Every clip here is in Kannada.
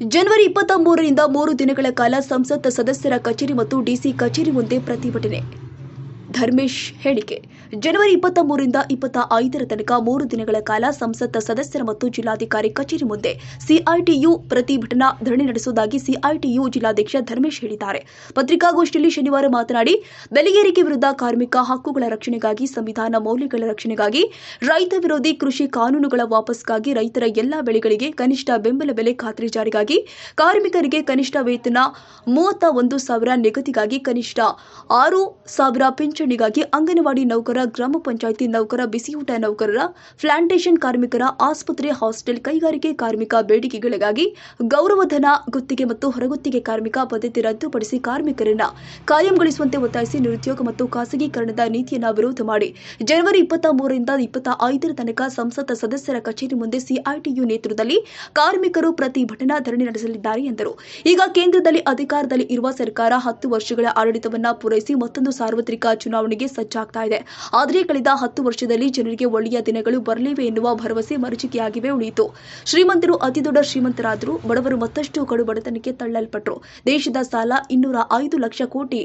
ಜನವರಿ ಇಪ್ಪತ್ತ ಮೂರರಿಂದ ಮೂರು ದಿನಗಳ ಕಾಲ ಸಂಸತ್ ಸದಸ್ಯರ ಕಚೇರಿ ಮತ್ತು ಡಿಸಿ ಕಚೇರಿ ಮುಂದೆ ಪ್ರತಿಭಟನೆ. ಧರ್ಮೇಶ್ ಹೇಳಿಕೆ. ಜನವರಿ ಇಪ್ಪತ್ತ ಮೂರರಿಂದ ಇಪ್ಪತ್ತ ಐದರ ತನಕ ಮೂರು ದಿನಗಳ ಕಾಲ ಸಂಸತ್ ಸದಸ್ಯರ ಮತ್ತು ಜಿಲ್ಲಾಧಿಕಾರಿ ಕಚೇರಿ ಮುಂದೆ ಸಿಐಟಿಯು ಪ್ರತಿಭಟನಾ ಧರಣಿ ನಡೆಸುವುದಾಗಿ ಸಿಐಟಿಯು ಜಿಲ್ಲಾಧ್ಯಕ್ಷ ಧರ್ಮೇಶ್ ಹೇಳಿದ್ದಾರೆ. ಪತ್ರಿಕಾಗೋಷ್ಠಿಯಲ್ಲಿ ಶನಿವಾರ ಮಾತನಾಡಿ, ಬೆಲೆಗೇರಿಕೆ ವಿರುದ್ಧ ಕಾರ್ಮಿಕ ಹಕ್ಕುಗಳ ರಕ್ಷಣೆಗಾಗಿ, ಸಂವಿಧಾನ ಮೌಲ್ಯಗಳ ರಕ್ಷಣೆಗಾಗಿ, ರೈತ ವಿರೋಧಿ ಕೃಷಿ ಕಾನೂನುಗಳ ವಾಪಸ್ಗಾಗಿ ರೈತರ ಎಲ್ಲಾ ಬೆಳೆಗಳಿಗೆ ಕನಿಷ್ಠ ಬೆಂಬಲ ಬೆಲೆ ಖಾತ್ರಿ ಜಾರಿಗಾಗಿ, ಕಾರ್ಮಿಕರಿಗೆ ಕನಿಷ್ಠ ವೇತನ ಮೂವತ್ತ ಒಂದು ಸಾವಿರ ನಿಗದಿಗಾಗಿ ಕನಿಷ್ಠ ಆರು ಸಾವಿರ ಪಿಂಚಣಿಗಾಗಿ ಅಂಗನವಾಡಿ ನೌಕರ, ಗ್ರಾಮ ಪಂಚಾಯಿತಿ ನೌಕರ, ಬಿಸಿಯೂಟ ನೌಕರರ ಪ್ಲಾಂಟೇಷನ್ ಕಾರ್ಮಿಕರ, ಆಸ್ಪತ್ರೆ, ಹಾಸ್ಟೆಲ್ ಕೈಗಾರಿಕೆ ಕಾರ್ಮಿಕ ಬೇಡಿಕೆಗಳಿಗಾಗಿ ಗೌರವಧನ ಗುತ್ತಿಗೆ ಮತ್ತು ಹೊರಗುತ್ತಿಗೆ ಕಾರ್ಮಿಕ ಪದ್ಧತಿ ರದ್ದುಪಡಿಸಿ ಕಾರ್ಮಿಕರನ್ನ ಕಾಯಂಗೊಳಿಸುವಂತೆ ಒತ್ತಾಯಿಸಿ ನಿರುದ್ಯೋಗ ಮತ್ತು ಖಾಸಗೀಕರಣದ ನೀತಿಯನ್ನ ವಿರೋಧ ಮಾಡಿ ಜನವರಿ ಇಪ್ಪತ್ತ ಮೂರರಿಂದ ಇಪ್ಪತ್ತ ಐದರ ತನಕ ಸಂಸತ್ ಸದಸ್ಯರ ಕಚೇರಿ ಮುಂದೆ ಸಿಐಟಿಯು ನೇತೃತ್ವದಲ್ಲಿ ಕಾರ್ಮಿಕರು ಪ್ರತಿಭಟನಾ ಧರಣಿ ನಡೆಸಲಿದ್ದಾರೆ ಎಂದರು. ಈಗ ಕೇಂದ್ರದಲ್ಲಿ ಅಧಿಕಾರದಲ್ಲಿ ಇರುವ ಸರ್ಕಾರ ಹತ್ತು ವರ್ಷಗಳ ಆಡಳಿತವನ್ನು ಪೂರೈಸಿ ಮತ್ತೊಂದು ಸಾರ್ವತ್ರಿಕ ಚುನಾವಣೆಗೆ ಸಜ್ಜಾಗ್ತಾ ಇದೆ. ಆದರೆ ಕಳೆದ ಹತ್ತು ವರ್ಷದಲ್ಲಿ ಜನರಿಗೆ ಒಳ್ಳೆಯ ದಿನಗಳು ಬರಲಿವೆ ಎನ್ನುವ ಭರವಸೆ ಮರುಚಿಕೆಯಾಗಿವೆ ಉಳಿಯಿತು. ಶ್ರೀಮಂತರು ಅತಿದೊಡ್ಡ ಶ್ರೀಮಂತರಾದರೂ ಬಡವರು ಮತ್ತಷ್ಟು ಕಡು ಬಡತನಕ್ಕೆ ತಳ್ಳಲ್ಪಟ್ಟರು ದೇಶದ ಸಾಲ ಇನ್ನೂರ ಐದು ಲಕ್ಷ ಕೋಟಿ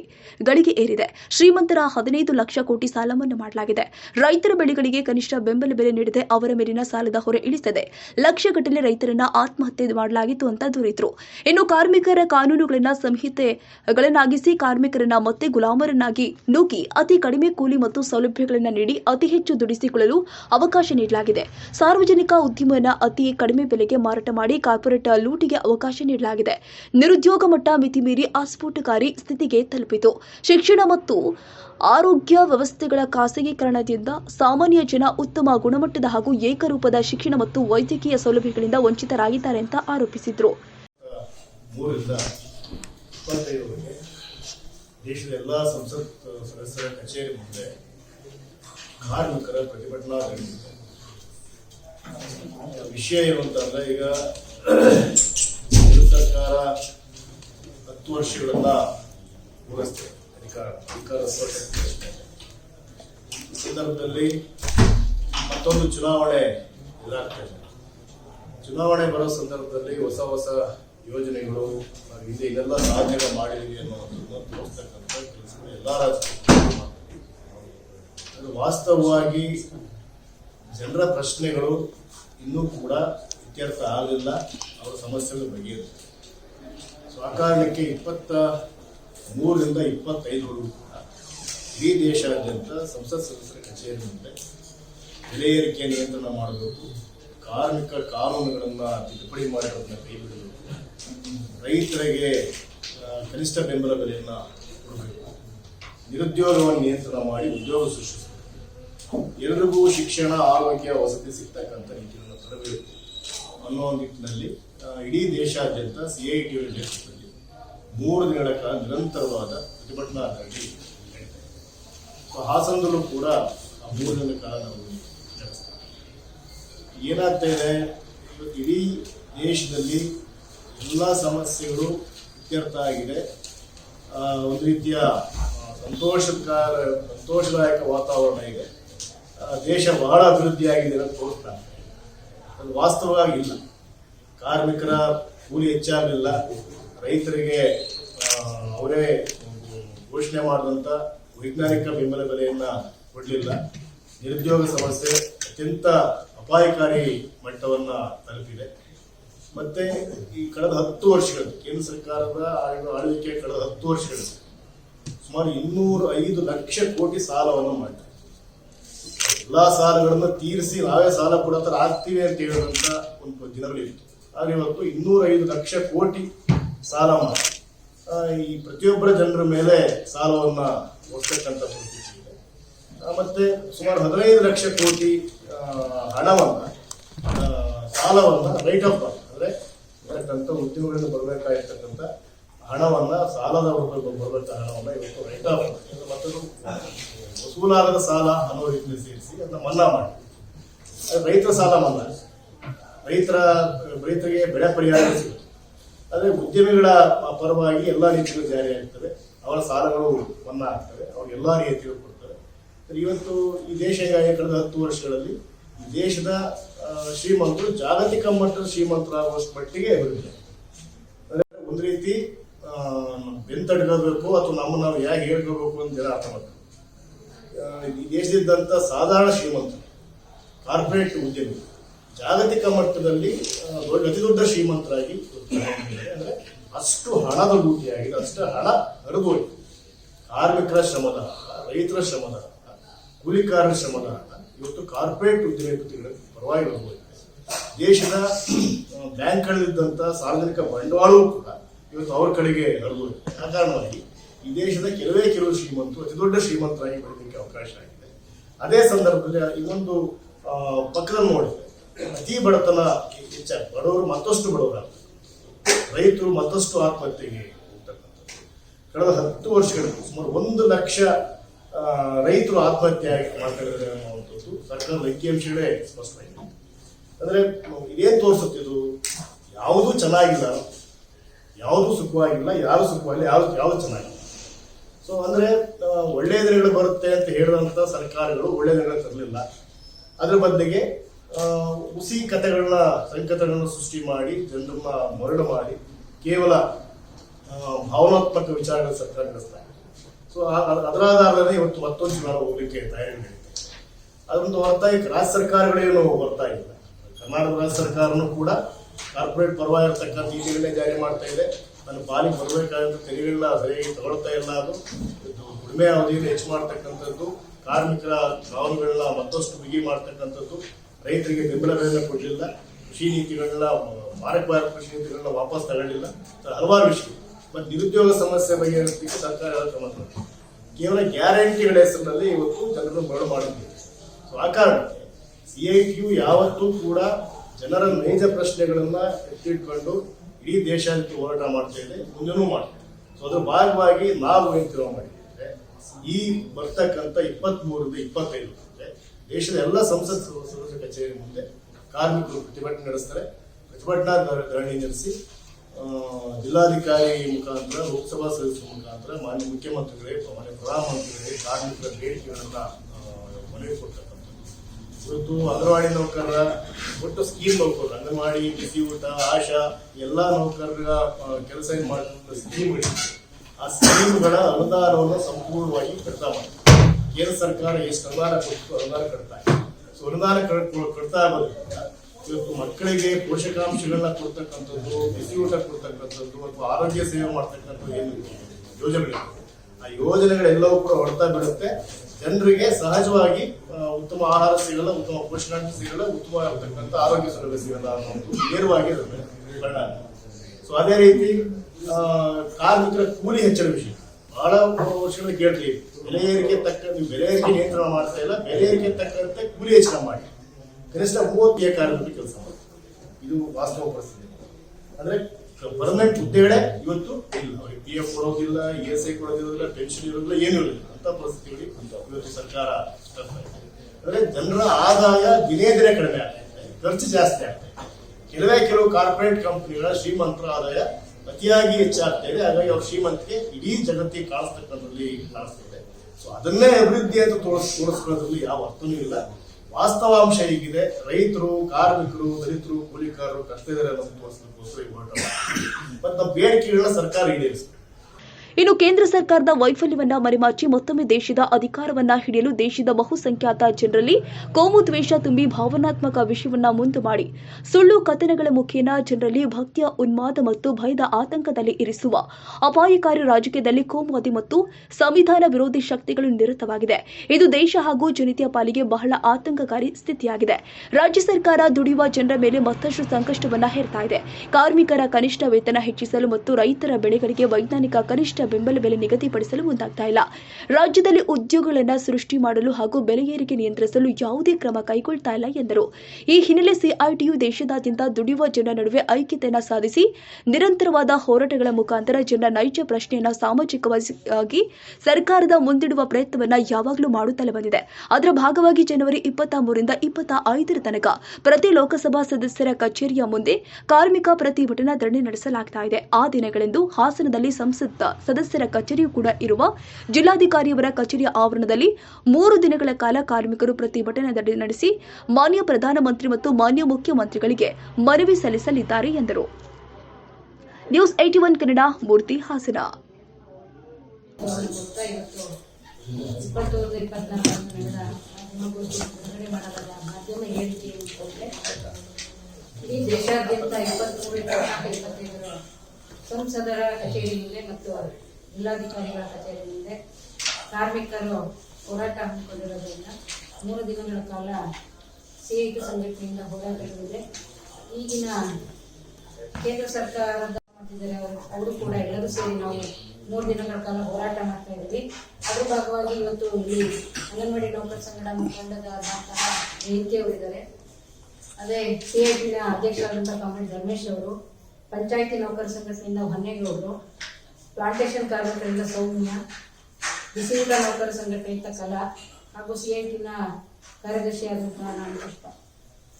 ಗಳಿಗೆ ಏರಿದೆ. ಶ್ರೀಮಂತರ ಹದಿನೈದು ಲಕ್ಷ ಕೋಟಿ ಸಾಲ ಮಾಡಲಾಗಿದೆ. ರೈತರ ಬೆಳೆಗಳಿಗೆ ಕನಿಷ್ಠ ಬೆಂಬಲ ಬೆಲೆ ನೀಡದೆ ಅವರ ಮೇಲಿನ ಸಾಲದ ಹೊರೆ ಇಳಿಸದೆ ಲಕ್ಷಗಟ್ಟಲೆ ರೈತರನ್ನ ಆತ್ಮಹತ್ಯೆ ಮಾಡಲಾಗಿತ್ತು ಅಂತ ದೂರಿದ್ರು. ಇನ್ನು ಕಾರ್ಮಿಕರ ಕಾನೂನುಗಳನ್ನ ಸಂಹಿತೆಗಳನ್ನಾಗಿಸಿ ಕಾರ್ಮಿಕರನ್ನ ಮತ್ತೆ ಗುಲಾಮರನ್ನಾಗಿ ನೂಕಿ ಅತಿ ಕಡಿಮೆ ಕೂಲಿ ಮತ್ತು ಸೌಲಭ್ಯಗಳನ್ನು ನೀಡಿ ಅತಿ ಹೆಚ್ಚು ದುಡಿಸಿಕೊಳ್ಳಲು ಅವಕಾಶ ನೀಡಲಾಗಿದೆ. ಸಾರ್ವಜನಿಕ ಉದ್ಯಮವನ್ನು ಅತಿ ಕಡಿಮೆ ಬೆಲೆಗೆ ಮಾರಾಟ ಮಾಡಿ ಕಾರ್ಪೊರೇಟ್ ಲೂಟಿಗೆ ಅವಕಾಶ ನೀಡಲಾಗಿದೆ. ನಿರುದ್ಯೋಗ ಮಟ್ಟ ಮಿತಿಮೀರಿ ಅಸ್ಫೋಟಕಾರಿ ಸ್ಥಿತಿಗೆ ತಲುಪಿತು. ಶಿಕ್ಷಣ ಮತ್ತು ಆರೋಗ್ಯ ವ್ಯವಸ್ಥೆಗಳ ಖಾಸಗೀಕರಣದಿಂದ ಸಾಮಾನ್ಯ ಜನ ಉತ್ತಮ ಗುಣಮಟ್ಟದ ಹಾಗೂ ಏಕರೂಪದ ಶಿಕ್ಷಣ ಮತ್ತು ವೈದ್ಯಕೀಯ ಸೌಲಭ್ಯಗಳಿಂದ ವಂಚಿತರಾಗಿದ್ದಾರೆ ಅಂತ ಆರೋಪಿಸಿದ್ರು. ದೇಶದ ಎಲ್ಲ ಸಂಸತ್ ಸದಸ್ಯರ ಕಚೇರಿ ಮುಂದೆ ಕಾರ್ಮಿಕರ ಪ್ರತಿಭಟನಾ ಇದೆ. ವಿಷಯ ಏನು ಅಂತಂದ್ರೆ ಈಗ ಸರ್ಕಾರ ಹತ್ತು ವರ್ಷಗಳನ್ನ ಪೂರೈಸ್ತದೆ ಅಧಿಕಾರ ಅಧಿಕಾರ ಸಂದರ್ಭದಲ್ಲಿ ಮತ್ತೊಂದು ಚುನಾವಣೆ ಇದಾಗ್ತದೆ ಇದೆ ಚುನಾವಣೆ ಬರೋ ಸಂದರ್ಭದಲ್ಲಿ ಹೊಸ ಹೊಸ ಯೋಜನೆಗಳು ಹಿಂದೆ ಇದೆಲ್ಲ ಸಾಧನೆ ಮಾಡಿದೀವಿ ಅನ್ನೋದನ್ನ ತೋರಿಸ್ತಕ್ಕಂಥ ಕೆಲಸಗಳು ಎಲ್ಲ ರಾಜಕೀಯ ಅದು ವಾಸ್ತವವಾಗಿ ಜನರ ಪ್ರಶ್ನೆಗಳು ಇನ್ನೂ ಕೂಡ ಇತ್ಯರ್ಥ ಆಗಲಿಲ್ಲ, ಅವರ ಸಮಸ್ಯೆಗಳು ಬಗೆಯುತ್ತೆ. ಸೊ ಆ ಕಾರಣಕ್ಕೆ ಇಪ್ಪತ್ತ ಮೂರರಿಂದ ಇಪ್ಪತ್ತೈದರವರೆಗೂ ಕೂಡ ಇಡೀ ದೇಶಾದ್ಯಂತ ಸಂಸತ್ ಸದಸ್ಯರ ಕಚೇರಿ ಮುಂದೆ ಬೆಲೆ ಏರಿಕೆ ನಿಯಂತ್ರಣ ಮಾಡಬೇಕು, ಕಾರ್ಮಿಕ ಕಾನೂನುಗಳನ್ನು ತಿದ್ದುಪಡಿ ಮಾಡಿರೋದನ್ನ ಕೈಬಿಡಬೇಕು. ರೈತರಿಗೆ ಕನಿಷ್ಠ ಬೆಂಬಲ ಬೆಲೆಯನ್ನು ಕೊಡಬೇಕು. ನಿರುದ್ಯೋಗವನ್ನು ನಿಯಂತ್ರಣ ಮಾಡಿ ಉದ್ಯೋಗ ಸೃಷ್ಟಿಸಬೇಕು. ಎಲ್ರಿಗೂ ಶಿಕ್ಷಣ, ಆರೋಗ್ಯ, ವಸತಿ ಸಿಗ್ತಕ್ಕಂಥ ನೀತಿಯನ್ನು ತರಬೇಕು ಅನ್ನೋ ನಿಟ್ಟಿನಲ್ಲಿ ಇಡೀ ದೇಶಾದ್ಯಂತ ಸಿ ಐ ಟಿ ನೇತೃತ್ವದಲ್ಲಿ ಮೂರು ದಿನಗಳ ಕಾಲ ನಿರಂತರವಾದ ಪ್ರತಿಭಟನಾ ಧರಣಿ ಸೊ ಹಾಸನದಲ್ಲೂ ಕೂಡ ಆ ಮೂರು ದಿನಗಳ ಕಾಲ ನಾವು ಏನಾಗ್ತಾ ಇದೆ? ಇಡೀ ದೇಶದಲ್ಲಿ ಎಲ್ಲ ಸಮಸ್ಯೆಗಳು ಇತ್ಯರ್ಥ ಆಗಿದೆ. ಒಂದು ರೀತಿಯ ಸಂತೋಷಕಾರ, ಸಂತೋಷದಾಯಕ ವಾತಾವರಣ ಇದೆ. ದೇಶ ಬಹಳ ಅಭಿವೃದ್ಧಿ ಆಗಿದೆ ಅಂತ ತೋರಿಸ್ತಾರೆ ಅದು ವಾಸ್ತವವಾಗಿ ಇಲ್ಲ. ಕಾರ್ಮಿಕರ ಕೂಲಿ ಹೆಚ್ಚಾಗಲಿಲ್ಲ. ರೈತರಿಗೆ ಅವರೇ ಘೋಷಣೆ ಮಾಡಿದಂಥ ವೈಜ್ಞಾನಿಕ ಬೆಂಬಲ ಬೆಲೆಯನ್ನ ಕೊಡಲಿಲ್ಲ. ನಿರುದ್ಯೋಗ ಸಮಸ್ಯೆ ಅತ್ಯಂತ ಅಪಾಯಕಾರಿ ಮಟ್ಟವನ್ನ ತಲುಪಿದೆ. ಮತ್ತೆ ಈ ಕಳೆದ ಹತ್ತು ವರ್ಷಗಳು, ಕೇಂದ್ರ ಸರ್ಕಾರದ ಆಳ್ವ- ಆಳ್ವಿಕೆ ಕಳೆದ ಹತ್ತು ವರ್ಷಗಳು, ಸುಮಾರು ಇನ್ನೂರ ಐದು ಲಕ್ಷ ಕೋಟಿ ಸಾಲವನ್ನು ಮಾಡಿದೆ ಎಲ್ಲಾ ಸಾಲಗಳನ್ನು ತೀರಿಸಿ ನಾವೇ ಸಾಲ ಕೊಡೋ ಥರ ಆಗ್ತೀವಿ ಅಂತ ಹೇಳುವಂತ ಒಂದು ದಿನಗಳಿತ್ತು. ಆದ್ರೆ ಇವತ್ತು ಇನ್ನೂರ ಐದು ಲಕ್ಷ ಕೋಟಿ ಸಾಲ ಮಾಡಿ ಈ ಪ್ರತಿಯೊಬ್ಬರ ಜನರ ಮೇಲೆ ಸಾಲವನ್ನ ಹೊರ್ತಕ್ಕಂಥ ಪರಿಸ್ಥಿತಿ ಇದೆ. ಮತ್ತೆ ಸುಮಾರು ಹದಿನೈದು ಲಕ್ಷ ಕೋಟಿ ಹಣವನ್ನ ಸಾಲವನ್ನ ರೈಟ್ ಆಫ್ ಅಂದ್ರೆ ಉದ್ಯೋಗಗಳಿಂದ ಬರಬೇಕಾಗಿರ್ತಕ್ಕಂಥ ಹಣವನ್ನ ಸಾಲದ ರೂಪದಲ್ಲಿ ಬರಬೇಕಾದ ಹಣವನ್ನ ಇವತ್ತು ರೈತ ಮತ್ತೊಂದು ವಸೂಲಾದ ಸಾಲ ಅನ್ನೋ ರೀತಿಯಲ್ಲಿ ಸೇರಿಸಿ ಅದನ್ನ ಮನ್ನಾ ಮಾಡಿ. ರೈತರ ಸಾಲ ಮನ್ನಾ. ರೈತರ, ರೈತರಿಗೆ ಬೆಳೆ ಪರಿಹಾರ ಸಿಗುತ್ತೆ. ಆದರೆ ಉದ್ಯಮಿಗಳ ಪರವಾಗಿ ಎಲ್ಲ ರೀತಿಗಳು ಜಾರಿಯಾಗ್ತವೆ. ಅವರ ಸಾಲಗಳು ಮನ್ನಾ ಆಗ್ತವೆ. ಅವ್ರಿಗೆ ಎಲ್ಲ ರೀತಿಯಲ್ಲಿ ಕೊಡ್ತವೆ. ಇವತ್ತು ಈ ದೇಶ ಕಳೆದ ಹತ್ತು ವರ್ಷಗಳಲ್ಲಿ ದೇಶದ ಶ್ರೀಮಂತರು ಜಾಗತಿಕ ಮಟ್ಟದ ಶ್ರೀಮಂತರಾಗುವಷ್ಟು ಮಟ್ಟಿಗೆ ಇರುತ್ತೆ ಒಂದು ರೀತಿ ಬೆಂತಡ್ಕೋಬೇಕು ಅಥವಾ ನಮ್ಮನ್ನು ನಾವು ಹೇಗೆ ಹೇಳ್ಕೋಬೇಕು ಅಂತ ಜನ ಅರ್ಥ ಮಾಡ್ತಾರೆ. ಈ ದೇಶದಿದ್ದಂಥ ಸಾಧಾರಣ ಶ್ರೀಮಂತರು, ಕಾರ್ಪೊರೇಟ್ ಉದ್ಯಮಿ ಜಾಗತಿಕ ಮಟ್ಟದಲ್ಲಿ ದೊಡ್ಡ, ಅತಿ ದೊಡ್ಡ ಶ್ರೀಮಂತರಾಗಿ ಅಂದರೆ ಅಷ್ಟು ಹಣದ ಲೂಟಿಯಾಗಿದೆ, ಅಷ್ಟು ಹಣ ಹರಿದು ಹೋಯ್ತು ಕಾರ್ಮಿಕರ ಶ್ರಮದ, ರೈತರ ಶ್ರಮದ, ಕೂಲಿಕಾರರ ಶ್ರಮದ ಇವತ್ತು ಕಾರ್ಪೊರೇಟ್ ಉದ್ಯಮಿಗಳ ಪರವಾಗಿ ಹೋಗಿದೆ ದೇಶದ ಬ್ಯಾಂಕ್ ಬ್ಯಾಂಕ್ಗಳಲ್ಲಿದ್ದಂಥ ಸಾರ್ವಜನಿಕ ಬಂಡವಾಳವೂ ಕೂಡ ಇವತ್ತು ಅವ್ರ ಕಡೆಗೆ ಹರಿದು ಆ ಕಾರಣವಾಗಿ ಈ ದೇಶದ ಕೆಲವೇ ಕೆಲವು ಶ್ರೀಮಂತರು, ಅತಿ ದೊಡ್ಡ ಶ್ರೀಮಂತರಾಗಿ ಬೆಳೀಲಿಕ್ಕೆ ಅವಕಾಶ ಆಗಿದೆ. ಅದೇ ಸಂದರ್ಭದಲ್ಲಿ ಇನ್ನೊಂದು ಪಕ್ಕದ ನೋಡಿದ್ರೆ ಅತಿ ಬಡತನ ಹೆಚ್ಚಾಗಿ ಬಡವರು ಮತ್ತಷ್ಟು ಬಡವರಾಗ್ತಾರೆ ರೈತರು ಮತ್ತಷ್ಟು ಆತ್ಮಹತ್ಯೆಗೆ ಕಳೆದ ಹತ್ತು ವರ್ಷಗಳಲ್ಲಿ ಸುಮಾರು ಒಂದು ಲಕ್ಷ ರೈತರು ಆತ್ಮಹತ್ಯೆ ಮಾಡ್ತಾ ಇದ್ದಾರೆ ಅನ್ನುವಂಥದ್ದು ಸರ್ಕಾರದ ಅಂಕಿಅಂಶಗಳೇ ಸ್ಪಷ್ಟವಾಗಿದೆ ಅಂದ್ರೆ ಇದೇನ್ ತೋರಿಸುತ್ತೆ ಇದು? ಯಾವುದೂ ಚೆನ್ನಾಗಿಲ್ಲ. ಯಾವುದೂ ಸುಖವಾಗಿಲ್ಲ. ಯಾರು ಸುಖವಾಗಿಲ್ಲ, ಯಾರು ಯಾವ್ದು ಚೆನ್ನಾಗಿಲ್ಲ. ಸೊ ಅಂದ್ರೆ ಒಳ್ಳೆಯ ದಿನಗಳು ಬರುತ್ತೆ ಅಂತ ಹೇಳಿದಂತ ಸರ್ಕಾರಗಳು ಒಳ್ಳೆಯ ದಿನಗಳು ತರಲಿಲ್ಲ. ಅದ್ರ ಬದಲಿಗೆ ಹುಸಿ ಕಥೆಗಳನ್ನ ಸಂಕಟಗಳನ್ನ ಸೃಷ್ಟಿ ಮಾಡಿ, ಜನರನ್ನ ಮರಳು ಮಾಡಿ, ಕೇವಲ ಭಾವನಾತ್ಮಕ ವಿಚಾರಗಳ ಸರ್ಕಾರ ನಡೆಸ್ತಾ ಇದೆ ಸೊ ಅದರ ಆಧಾರದಲ್ಲಿ ಇವತ್ತು ಮತ್ತೊಂದು ಚುನಾವಣೆ ಹೋಗ್ಲಿಕ್ಕೆ ತಯಾರಿ ಅದೊಂದು ಹೊರತಾಗಿ ರಾಜ್ಯ ಸರ್ಕಾರಗಳೇನು ಬರ್ತಾ ಇಲ್ಲ. ಕರ್ನಾಟಕ ರಾಜ್ಯ ಸರ್ಕಾರನೂ ಕೂಡ ಕಾರ್ಪೊರೇಟ್ ಪರವಾಗಿರ್ತಕ್ಕಂಥ ನೀತಿಗಳನ್ನೇ ಜಾರಿ ಮಾಡ್ತಾ ಇದೆ. ನನ್ನ ಪಾಲಿಗೆ ಬರಬೇಕಾದಂಥ ತೆರಿಗೆಗಳನ್ನ ಸರಿಯಾಗಿ ತಗೊಳ್ತಾ ಇಲ್ಲ ಅದು. ಇದು ದುಡಿಮೆ ಅವಧಿಯನ್ನು ಹೆಚ್ಚು ಮಾಡ್ತಕ್ಕಂಥದ್ದು, ಕಾರ್ಮಿಕರ ಕಾನೂನುಗಳನ್ನ ಮತ್ತಷ್ಟು ಬಿಗಿ ಮಾಡ್ತಕ್ಕಂಥದ್ದು, ರೈತರಿಗೆ ಬೆಂಬಲ ಬೆಲೆ ಕೊಡಲಿಲ್ಲ, ಕೃಷಿ ನೀತಿಗಳನ್ನ ಮಾರಕವಾದ ಕೃಷಿ ನೀತಿಗಳನ್ನ ವಾಪಸ್ ತಗೊಳ್ಳಿಲ್ಲ ಹಲವಾರು ವಿಷಯ ಮತ್ತು ನಿರುದ್ಯೋಗ ಸಮಸ್ಯೆ ಬಗೆಹರಿಸಲಿಕ್ಕೆ ಸರ್ಕಾರ ಕ್ರಮ? ಕೇವಲ ಗ್ಯಾರಂಟಿಗಳ ಹೆಸರಿನಲ್ಲಿ ಇವತ್ತು ಜನರನ್ನು ಮರಳು ಮಾಡುತ್ತಿದೆ ಸೊ ಆ ಕಾರಣಕ್ಕೆ ಸಿ ಐ ಟಿಯು ಯಾವತ್ತೂ ಕೂಡ ಜನರ ನೈಜ ಪ್ರಶ್ನೆಗಳನ್ನು ಎತ್ತಿಟ್ಕೊಂಡು ಇಡೀ ದೇಶಕ್ಕೆ ಹೋರಾಟ ಮಾಡ್ತಾ ಇದೆ, ಮುಂದೆನೂ ಮಾಡ್ತಾ ಇದೆ. ಸೊ ಅದರ ಭಾಗವಾಗಿ ನಾವು ಏನು ಮಾಡಿದ್ರೆ ಈ ಬರ್ತಕ್ಕಂಥ ಇಪ್ಪತ್ಮೂರರಿಂದ ಇಪ್ಪತ್ತೈದು ದೇಶದ ಎಲ್ಲ ಸಂಸತ್ ಸದಸ್ಯ ಕಚೇರಿ ಮುಂದೆ ಕಾರ್ಮಿಕರು ಪ್ರತಿಭಟನೆ ನಡೆಸ್ತಾರೆ. ಪ್ರತಿಭಟನಾ ಧರ- ಧರಣಿ ನಡೆಸಿ ಜಿಲ್ಲಾಧಿಕಾರಿ ಮುಖಾಂತರ, ಲೋಕಸಭಾ ಸದಸ್ಯರ ಮುಖಾಂತರ ಮಾನ್ಯ ಮುಖ್ಯಮಂತ್ರಿಗಳೇ, ಮಾನ್ಯ ಪ್ರಧಾನಮಂತ್ರಿಗಳೇ, ಕಾರ್ಮಿಕರ ಬೇಡಿಕೆಗಳನ್ನ ಮನವಿ ಕೊಡ್ತಕ್ಕಂಥದ್ದು ಇವತ್ತು ಅಂಗನವಾಡಿ ನೌಕರರ ಒಟ್ಟು ಸ್ಕೀಮ್ ನೌಕರರು ಅಂಗನವಾಡಿ, ಬಿಸಿ ಊಟ, ಆಶಾ, ಎಲ್ಲ ನೌಕರರ ಕೆಲಸ ಮಾಡಿದ ಸ್ಕೀಮ್ಗಳಿವೆ ಆ ಸ್ಕೀಮ್ಗಳ ಅನುದಾನವನ್ನು ಸಂಪೂರ್ಣವಾಗಿ ಕಡಿತ ಮಾಡಿ ಕೇಂದ್ರ ಸರ್ಕಾರ ಎಷ್ಟು ಅನುದಾನ ಕೊಟ್ಟು ಅನುದಾನ ಕಟ್ತಾ ಇದೆ. ಸೊ ಅನುದಾನ ಕಡ್- ಕಟ್ತಾ ಬರೋದ್ರಿಂದ ಇವತ್ತು ಮಕ್ಕಳಿಗೆ ಪೋಷಕಾಂಶಗಳನ್ನ ಕೊಡ್ತಕ್ಕಂಥದ್ದು ಊಟ ಕೊಡ್ತಕ್ಕಂಥದ್ದು ಅಥವಾ ಆರೋಗ್ಯ ಸೇವೆ ಮಾಡ್ತಕ್ಕಂಥ ಏನು ಯೋಜನೆಗಳು ಆ ಯೋಜನೆಗಳೆಲ್ಲವೂ ಕೂಡ ಹೊಡ್ತಾ ಬಿಡುತ್ತೆ. ಜನರಿಗೆ ಸಹಜವಾಗಿ ಉತ್ತಮ ಆಹಾರ ಸಿಗಲ್ಲ, ಉತ್ತಮ ಪೋಷಕಾಂಶ ಸಿಗಲ್ಲ ಉತ್ತಮವಾಗಿರ್ತಕ್ಕಂಥ ಆರೋಗ್ಯ ಸೌಲಭ್ಯ ಸಿಗಲ್ಲ ಅನ್ನೋದು ನೇರವಾಗಿ ಅದರ ಮೇಲೆ ಪರಿಣಾಮ. ಸೊ ಅದೇ ರೀತಿ ಕಾರ್ಮಿಕರ ಕೂಲಿ ಹೆಚ್ಚಳ ವಿಷಯ. ಬಹಳ ವರ್ಷಗಳು ಕೇಳ್ತೀವಿ. ಬೆಲೆ ಏರಿಕೆ ತಕ್ಕಂತೆ ಬೆಲೆ ಏರಿಕೆ ನಿಯಂತ್ರಣ ಮಾಡ್ತಾ ಇಲ್ಲ. ಬೆಲೆ ಏರಿಕೆ ತಕ್ಕಂತೆ ಕೂಲಿ ಹೆಚ್ಚಳ ಮಾಡಿ. ಕನಿಷ್ಠ ಮೂವತ್ತು ಕಾರ್ಮಿಕರು ಕೆಲಸ ಇದು ವಾಸ್ತವ ಪರಿಸ್ಥಿತಿ. ಅಂದ್ರೆ ಪರ್ಮನೆಂಟ್ ಹುದ್ದೆಗಳೇ ಇವತ್ತು ಇಲ್ಲ. ಅವ್ರಿಗೆ ಪಿ ಎಫ್ ಕೊಡೋದಿಲ್ಲ ಇ ಎಸ್ ಐ ಕೊಡೋದಿಲ್ಲ ಪೆನ್ಷನ್ ಇರೋದಿಲ್ಲ, ಏನೂ ಇರೋದಿಲ್ಲ. ಅಂತ ಪರಿಸ್ಥಿತಿಗಳಿಗೆ ಇವತ್ತು ಸರ್ಕಾರ. ಅಂದ್ರೆ ಜನರ ಆದಾಯ ದಿನೇ ದಿನೇ ಕಡಿಮೆ ಆಗ್ತಾ ಖರ್ಚು ಜಾಸ್ತಿ ಆಗ್ತಾ ಕೆಲವೇ ಕೆಲವು ಕಾರ್ಪೊರೇಟ್ ಕಂಪನಿಗಳ ಶ್ರೀಮಂತರ ಆದಾಯ ಅತಿಯಾಗಿ ಹೆಚ್ಚಾಗ್ತಾ ಇದೆ. ಹಾಗಾಗಿ ಅವ್ರ ಶ್ರೀಮಂತಿಗೆ ಇಡೀ ಜಗತ್ತಿಗೆ ಕಾಣಿಸ್ತಕ್ಕಂಥದ್ರಲ್ಲಿ ಕಾಣಿಸ್ತಿದೆ ಸೊ ಅದನ್ನೇ ಅಭಿವೃದ್ಧಿ ಅಂತ ತೋರಿಸ್ ತೋರಿಸ್ಕೊಳ್ಳೋದ್ರಲ್ಲಿ ಯಾವ ಅರ್ಥನೂ ಇಲ್ಲ. ವಾಸ್ತವಾಂಶ ಹೀಗಿದೆ ರೈತರು, ಕಾರ್ಮಿಕರು, ದಲಿತರು, ಕೂಲಿಕಾರರು ಕಷ್ಟ ಇದ್ದಾರೆ ಅನ್ನೋದು ತೋರಿಸಲಿಕ್ಕೋಸ್ಕರ ಈ ಹೋರಾಟ. ಮತ್ತು ಬೇಡಿಕೆಗಳನ್ನ ಸರ್ಕಾರ ಈಡೇರಿಸಬೇಕು ಇನ್ನು ಕೇಂದ್ರ ಸರ್ಕಾರದ ವೈಫಲ್ಯವನ್ನ ಮರೆಮಾಚಿ ಮತ್ತೊಮ್ಮೆ ದೇಶದ ಅಧಿಕಾರವನ್ನ ಹಿಡಿಯಲು ದೇಶದ ಬಹುಸಂಖ್ಯಾತ ಜನರಲ್ಲಿ ಕೋಮು ದ್ವೇಷ ತುಂಬಿ ಭಾವನಾತ್ಮಕ ವಿಷಯವನ್ನ ಮುಂದೆ ಮಾಡಿ. ಸುಳ್ಳು ಕಥನಗಳ ಮುಖೇನ ಜನರಲ್ಲಿ ಭಕ್ತಿಯ ಉನ್ಮಾದ ಮತ್ತು ಭಯದ ಆತಂಕದಲ್ಲಿ ಇರಿಸುವ ಅಪಾಯಕಾರಿ ರಾಜಕೀಯದಲ್ಲಿ ಕೋಮುವಾದಿ ಮತ್ತು ಸಂವಿಧಾನ ವಿರೋಧಿ ಶಕ್ತಿಗಳು ನಿರತವಾಗಿದೆ. ಇದು ದೇಶ ಹಾಗೂ ಜನತೆಯ ಪಾಲಿಗೆ ಬಹಳ ಆತಂಕಕಾರಿ ಸ್ಥಿತಿಯಾಗಿದೆ. ರಾಜ್ಯ ಸರ್ಕಾರ ದುಡಿಯುವ ಜನರ ಮೇಲೆ ಮತ್ತಷ್ಟು ಸಂಕಷ್ಟವನ್ನ ಹೇರ್ತಾ ಇದೆ. ಕಾರ್ಮಿಕರ ಕನಿಷ್ಠ ವೇತನ ಹೆಚ್ಚಿಸಲು ಮತ್ತು ರೈತರ ಬೆಳೆಗಳಿಗೆ ವೈಜ್ಞಾನಿಕ ಕನಿಷ್ಠ ಬೆಂಬಲ ಬೆಲೆ ನಿಗದಿಪಡಿಸಲು ಮುಂದಾಗ್ತಾ ಇಲ್ಲ. ರಾಜ್ಯದಲ್ಲಿ ಉದ್ಯೋಗಗಳನ್ನ ಸೃಷ್ಟಿ ಮಾಡಲು ಹಾಗೂ ಬೆಲೆ ಏರಿಕೆ ನಿಯಂತ್ರಿಸಲು ಯಾವುದೇ ಕ್ರಮ ಕೈಗೊಳ್ತಾ ಇಲ್ಲ ಎಂದರು. ಈ ಹಿನ್ನೆಲೆ ಸಿಐಟಿಯು ದೇಶದಾದ್ಯಂತ ದುಡಿಯುವ ಜನರ ನಡುವೆ ಐಕ್ಯತೆಯನ್ನು ಸಾಧಿಸಿ, ನಿರಂತರವಾದ ಹೋರಾಟಗಳ ಮುಖಾಂತರ ಜನರ ನೈಜ ಪ್ರಶ್ನೆಯನ್ನು ಸಾಮಾಜಿಕವಾಗಿ ಸರ್ಕಾರದ ಮುಂದಿಡುವ ಪ್ರಯತ್ನವನ್ನು ಯಾವಾಗಲೂ ಮಾಡುತ್ತಲೇ ಬಂದಿದೆ. ಅದರ ಭಾಗವಾಗಿ ಜನವರಿ ಇಪ್ಪತ್ತ ಮೂರರಿಂದ ಇಪ್ಪತ್ತ ಐದರ ತನಕ ಪ್ರತಿ ಲೋಕಸಭಾ ಸದಸ್ಯರ ಕಚೇರಿಯ ಮುಂದೆ ಕಾರ್ಮಿಕ ಪ್ರತಿಭಟನಾ ಧರಣಿ ನಡೆಸಲಾಗ್ತಾ ಇದೆ. ಆ ದಿನಗಳೆಂದು ಹಾಸನದಲ್ಲಿ ಸಂಸತ್ ಸದಸ್ಯರ ಕಚೇರಿಯೂ ಕೂಡ ಇರುವ ಜಿಲ್ಲಾಧಿಕಾರಿಯವರ ಕಚೇರಿಯ ಆವರಣದಲ್ಲಿ ಮೂರು ದಿನಗಳ ಕಾಲ ಕಾರ್ಮಿಕರು ಪ್ರತಿಭಟನೆ ನಡೆಸಿ ಮಾನ್ಯ ಪ್ರಧಾನಮಂತ್ರಿ ಮತ್ತು ಮಾನ್ಯ ಮುಖ್ಯಮಂತ್ರಿಗಳಿಗೆ ಮನವಿ ಸಲ್ಲಿಸಲಿದ್ದಾರೆ ಎಂದರು. News at one Kannada, Murthy Hassan. ಇಡೀ ದೇಶಾದ್ಯಂತ ಇಪ್ಪತ್ತ್ಮೂರು ಸಂಸದರ ಕಚೇರಿಯಲ್ಲೇ ಮತ್ತು ಜಿಲ್ಲಾಧಿಕಾರಿಗಳ ಕಚೇರಿ ಮುಂದೆ ಕಾರ್ಮಿಕರು ಹೋರಾಟ ಹಮ್ಮಿಕೊಂಡಿರೋದ್ರಿಂದ ಮೂರು ದಿನಗಳ ಕಾಲ ಸಿಐಟಿ ಸಂಘಟನೆಯಿಂದ ಹೋರಾಟ ಈಗಿನ ಕೇಂದ್ರ ಸರ್ಕಾರದ ಮಾಡ್ತಿದ್ದಾರೆ ಅವರು ಅವರು ಕೂಡ ಎಲ್ಲರೂ ಸೇರಿ ನಾವು ಮೂರು ದಿನಗಳ ಕಾಲ ಹೋರಾಟ ಮಾಡ್ತಾ ಇದ್ದೀವಿ. ಅದರ ಭಾಗವಾಗಿ ಇವತ್ತು ಇಲ್ಲಿ ಅಂಗನವಾಡಿ ನೌಕರ ಸಂಘದ ಮುಖಂಡರಾದಂತಹ ರೇಖೆ ಅವರಿದ್ದಾರೆ. ಅದೇ ಸಿ ಐ ಟಿನ ಅಧ್ಯಕ್ಷರಾದಂಥ ಕಾಮರೇಡ್ ರಮೇಶ್ ಅವರು, ಪಂಚಾಯತಿ ನೌಕರ ಸಂಘಟನೆಯಿಂದ ಹೊನ್ನೇಗೌಡರು ಪ್ಲಾಂಟೇಶನ್ ಕಾರ್ಮಿಕರಿಂದ ಸೌಮ್ಯ ಬಿಸಿಯೂಟ ನೌಕರ ಸಂಘಟನೆಯಿಂದ ಕಲಾ ಹಾಗೂ ಸಿ ಐ ಟಿನ ಕಾರ್ಯದರ್ಶಿಯಾದಂತಹ ನಾನು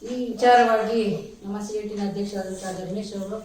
ಈ ವಿಚಾರವಾಗಿ ನಮ್ಮ ಸಿ ಐ ಟಿನ ಅಧ್ಯಕ್ಷರಾದಂತಹ ಧರ್ಮೇಶ್ ಅವರು